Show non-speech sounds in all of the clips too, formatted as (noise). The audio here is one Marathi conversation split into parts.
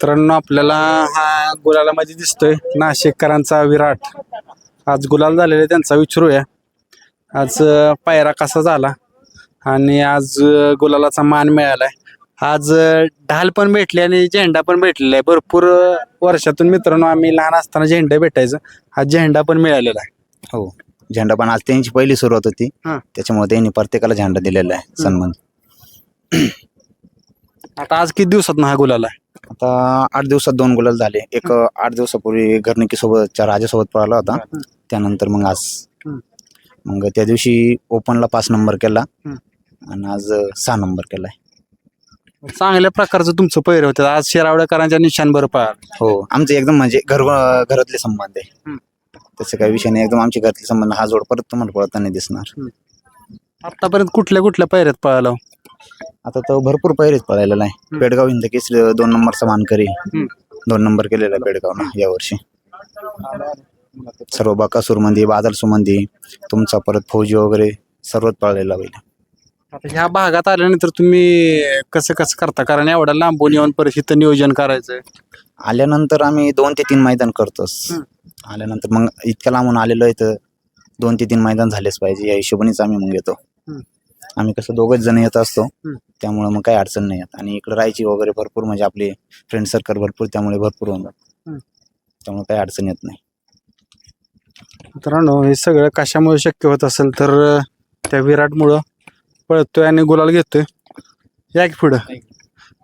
मित्रांनो आपल्याला हा गुलालामध्ये दिसतोय नाशिककरांचा विराट. आज गुलाल झालेला त्यांचा विचारूया. आज पायरा कसा झाला? आणि आज गुलालाचा मान मिळालाय. आज ढाल पण भेटले आणि झेंडा पण भेटलेला आहे. भरपूर वर्षातून मित्रांनो आम्ही लहान असताना झेंडा भेटायचं. आज झेंडा पण मिळालेला आहे. हो झेंडा पण आज त्यांची पहिली सुरुवात होती. हा. त्याच्यामुळे त्यांनी प्रत्येकाला झेंडा दिलेला आहे सन्मान. आता आज किती दिवसात हा गुलाल आहे? आता आठ दिवसात दोन गुलाल झाले. एक आठ दिवसापूर्वी घरनिकी सोबत राजासोबत पळाला होता. त्यानंतर मग आज. हम्म. मग त्या दिवशी ओपनला पाच नंबर केला. आणि आज सहा नंबर केलाय. चांगल्या प्रकारचं तुमचं पैर होतं. आज शिरावडेकरांच्या निशान बरं पळाल हो. आमचं एकदम म्हणजे घर घरातले संबंध आहे. हम्म. तसं काही विषय नाही. एकदम आमचे घरातले संबंध. हा जोड परत तुम्हाला पळताना दिसणार. आतापर्यंत कुठल्या कुठल्या पैऱ्यात पळाला आता तो भरपूर पहिरेच पळालेला आहे. पेडगाव हिंद केसरी दोन नंबरचा मानकरी. दोन नंबर केलेला पेडगावला यावर्षी सर्व बकासूरमध्ये बादल सुमंदी तुमचा परत फौजी वगैरे सर्वच पळालेला बैल आता ह्या भागात आल्यानंतर तुम्ही कसं कसं करता कारण एवढ्या लांबून येऊन परत इथं नियोजन करायचं आल्यानंतर आम्ही दोन ते तीन मैदान करतोच. आल्यानंतर मग इतक्या लांबून आलेलो आहे तर दोन ते तीन मैदान झालेच पाहिजे या हिशोबानेच आम्ही मग येतो. आम्ही कसं दोघच जण येत असतो. त्यामुळे मग काही अडचण नाही येत. आणि इकडे राहायची वगैरे भरपूर म्हणजे आपले फ्रेंड सर्कल भरपूर त्यामुळे भरपूर होऊन जात. त्यामुळे काही अडचण येत नाही. मित्रांनो हे सगळं कशामुळे शक्य होत असेल तर त्या विराटमुळं पळतोय आणि गुलाल घेतोय. या की पुढं?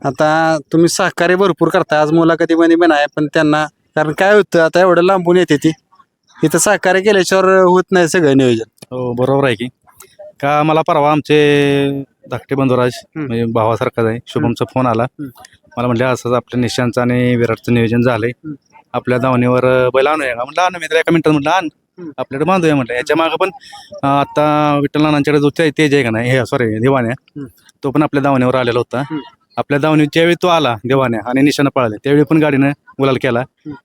आता तुम्ही सहकार्य भरपूर करताय. आज मुलाखतीमध्ये पण आहे पण त्यांना कारण काय होतं आता एवढं लांबून येते ती. इथं सहकार्य केल्याच्यावर होत नाही सगळं नियोजन. हो बरोबर आहे की. का मला परवा आमचे धाकटे बंधुराज. म्हणजे भावासारखाच आहे शुभमचा फोन आला. मला म्हटलं असंच आपल्या निशांचं आणि विराटचं नियोजन झालंय. आपल्या दावणीवर अं, बैल आणूया का म्हटलं आणू मी तर एका मिनिटात म्हटलं आण. आपल्याकडे बांधूया म्हटलं याच्या मागं पण आता विठ्ठल नानांच्याकडे जो ते- तेज आहे का नाही हे सॉरी दिवाण्या. तो पण आपल्या दावणीवर आलेला होता. आपल्या दावणी ज्यावेळी तो आला दिवाण्या आणि निशाणं पळाले त्यावेळी पण गाडीनं गुलाल केला.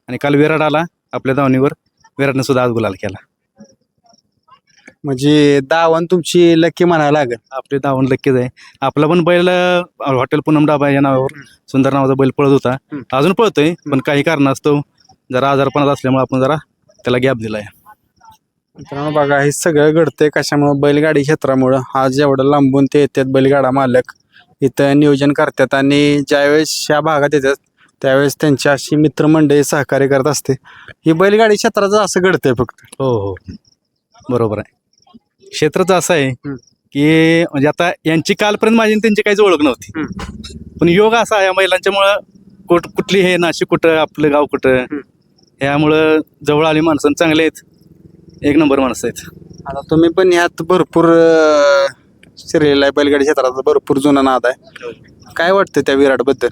आणि काल विराट आला आपल्या दावणीवर विराटनं सुद्धा आज गुलाल केला म्हणजे दावण तुमची लकी म्हणायला लागेल. आपले दावण लक्कीच आहे. आपला पण बैल अं, हॉटेल पूनम डाबा या नावावर. सुंदर नावाचा बैल पळत होता. हम्म. अजून पळतोय पण काही कारणास्तव जरा आजारपणात असल्यामुळे आपण जरा त्याला गॅप दिलाय. मित्रांनो बघा हे सगळं घडतंय कशामुळं? बैलगाडी क्षेत्रामुळं. आज एवढं लांबून ते येतात बैलगाडा मालक. इथं नियोजन करतात आणि ज्यावेळेस या भागात येतात त्यावेळेस त्यांची अशी मित्रमंडळी सहकार्य करत असते. ही बैलगाडी क्षेत्राचं असं घडतंय फक्त. हो हो. बरोबर आहे. क्षेत्रच असं आहे. की म्हणजे आता यांची कालपर्यंत माझी आणि त्यांची काहीच ओळख नव्हती. पण योग असा आहे या महिलांच्यामुळं कुठ कुठली हे नाशिक कुठं आपलं गाव कुठं. ह्यामुळं जवळ आली माणसं चांगले आहेत. एक नंबर माणसं आहेत. आता तुम्ही पण ह्यात भरपूर शिरलेला आहे बैलगाडी क्षेत्राचा भरपूर जुना नाद आहे. काय वाटतं त्या विराटबद्दल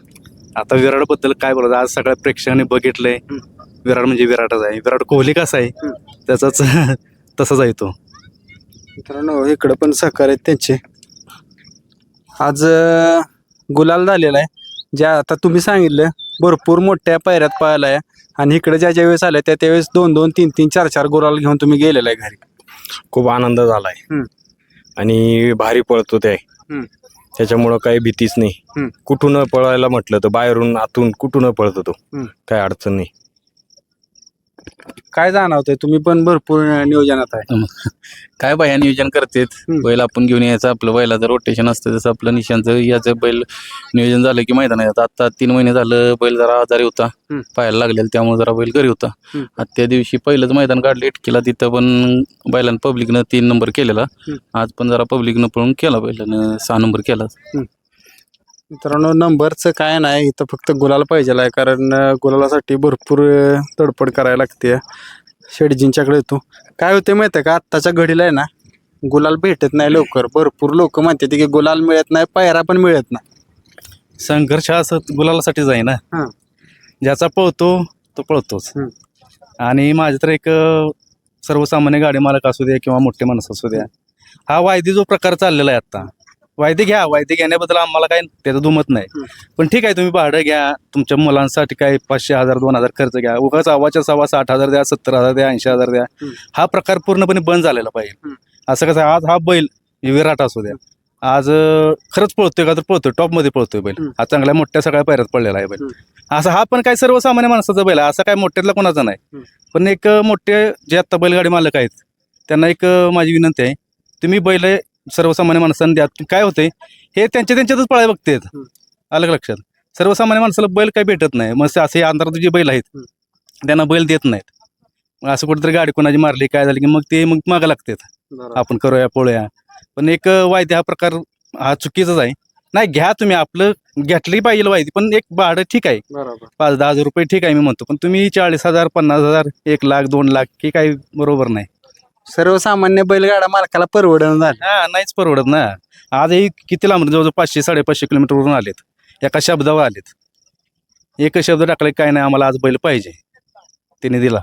आता विराटबद्दल काय बोलायचं? आज सगळ्या प्रेक्षकांनी बघितलंय. विराट म्हणजे विराटच आहे. विराट कोहली कसा आहे. त्याचाच (laughs) तसाच आहे तो. मित्रांनो इकडं पण सहकार्य आहेत त्यांचे आज गुलाल झालेला आहे ज्या आता तुम्ही सांगितलं भरपूर मोठ्या पायऱ्यात पळाला आहे आणि इकडे ज्या ज्या वेळेस आल्या त्या त्यावेळेस दोन दोन तीन तीन चार चार गुलाल घेऊन तुम्ही गेलेला आहे घरी खूप आनंद झालाय हम्म. आणि भारी पळतो ते हम्म. त्याच्यामुळं काही भीतीच नाही. कुठून पळायला म्हटलं तर बाहेरून आतून कुठून पळतो तो हम्म. काय अडचण नाही काय जाणवतंय? तुम्ही पण भरपूर नियोजनात आहे. काय बाया नियोजन करतेत. हम्म. बैल आपण घेऊन यायचं. आपलं बैलाचं रोटेशन असतं. जसं आपलं निशांचं याचं बैल नियोजन झालं की मैदान येतात आता तीन महिने झालं बैल जरा आजारी होता. हम्म. पायाला लागलेला त्यामुळे जरा बैल घरी होता. हम्म. आता त्या दिवशी पहिलंच मैदान काढलं. इटकीला तिथं पण बैलानं पब्लिकनं तीन नंबर केलेला. हम्म. आज पण जरा पब्लिकनं पळून केला बैलानं सहा नंबर केला. मित्रांनो नंबरचं काय नाही इथं फक्त गुलाल पाहिजे आहे कारण गुलालासाठी भरपूर अं, तडपड करायला लागते शेडजींच्याकडे येतो. काय होते माहिती आहे का? आत्ताच्या घडीला आहे ना गुलाल भेटत नाही लवकर. भरपूर लोक म्हणतात की गुलाल मिळत नाही पायरा पण मिळत नाही. संघर्ष असं गुलालासाठीच आहे ना? हा. ज्याचा पळतो तो पळतोच. आणि माझे तर एक सर्वसामान्य गाडी मालक असू द्या किंवा मोठे माणसं असू द्या हा वायदी जो प्रकार चाललेला आहे आता वायदे घ्या वायदे घेण्याबद्दल आम्हाला काय त्याचं दुमत नाही. पण ठीक आहे तुम्ही भाडं घ्या तुमच्या मुलांसाठी काय पाचशे हजार दोन हजार खर्च घ्या उगाच आवाच्या सव्वा साठ हजार द्या सत्तर हजार द्या ऐंशी हजार द्या. हा प्रकार पूर्णपणे बंद झालेला पाहिजे. असं कसं आज हा बैल विराट असू द्या आज खरंच पळतोय का तर पळतोय टॉपमध्ये पळतोय बैल. हा चांगल्या मोठ्या सगळ्या पायऱ्यात पडलेला आहे बैल असा हा पण काय सर्वसामान्य माणसाचा बैल आहे असा काय मोठ्यातला कोणाचा नाही. पण एक मोठे जे आता बैलगाडी मालक आहेत त्यांना एक माझी विनंती आहे तुम्ही बैल सर्वसामान्य माणसांना द्या. काय होते हे त्यांच्या त्यांच्यातच पळाय बघतेत. अलग लक्षात. सर्वसामान्य माणसाला बैल काही भेटत नाही. मग असे अंतरात जे बैल आहेत. त्यांना बैल देत नाहीत. मग असं कुठेतरी गाडी कोणाची मारली काय झाली की मग ते मग मागं लागतात. आपण करूया पोळ्या. पण एक वायदे हा प्रकार हा चुकीचाच आहे. नाही घ्या तुम्ही आपलं घेतली पाहिजे वायदी पण एक भाडं ठीक आहे. पाच दहा हजार रुपये ठीक आहे मी म्हणतो. पण तुम्ही चाळीस हजार पन्नास हजार एक लाख दोन लाख हे काही बरोबर नाही. सर्वसामान्य बैलगाडा मालकाला परवडण झालं. हा नाहीच परवडत ना. आजही किती लांब जवळजवळ पाचशे साडेपाचशे किलोमीटरवरून आलेत. एका शब्दावर आलेत. एकच शब्द टाकले काय नाही आम्हाला आज बैल पाहिजे. तिने दिला.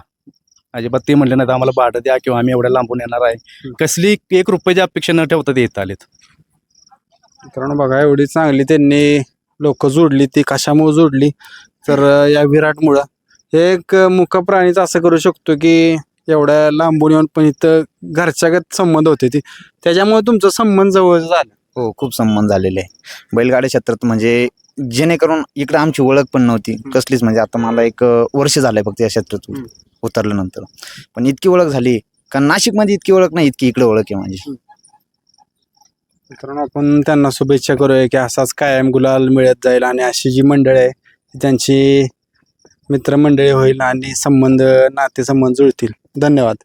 अजिबात ते म्हणले नाही आम्हाला भाडं द्या किंवा आम्ही एवढ्या लांबून येणार आहे. कसली एक रुपयाची अपेक्षा न ठेवता ते येत आलेत. मित्रांनो बघा एवढी चांगली त्यांनी लोक जोडली ती कशामुळे जोडली? तर या विराटमुळं. हे एक मुक प्राणीच असं करू शकतो की एवढ्या लांबून येऊन पण इथं घरच्यागत संबंध होते ती. त्याच्यामुळे तुमचा संबंध जवळ झाला. हो खूप संबंध झालेले आहे. बैलगाड्या क्षेत्रात म्हणजे जेणेकरून इकडे आमची ओळख पण नव्हती. कसलीच म्हणजे आता मला एक अं, वर्ष झालंय फक्त या क्षेत्रात हम्म. उतरल्यानंतर. पण इतकी ओळख झाली. कारण नाशिकमध्ये इतकी ओळख नाही इतकी इकडे ओळख आहे माझी. मित्रांनो आपण त्यांना शुभेच्छा करूया की असाच कायम गुलाल मिळत जाईल आणि अशी जी मंडळी आहे ती त्यांची मित्रमंडळी होईल आणि संबंध नातेसंबंध जुळतील. धन्यवाद.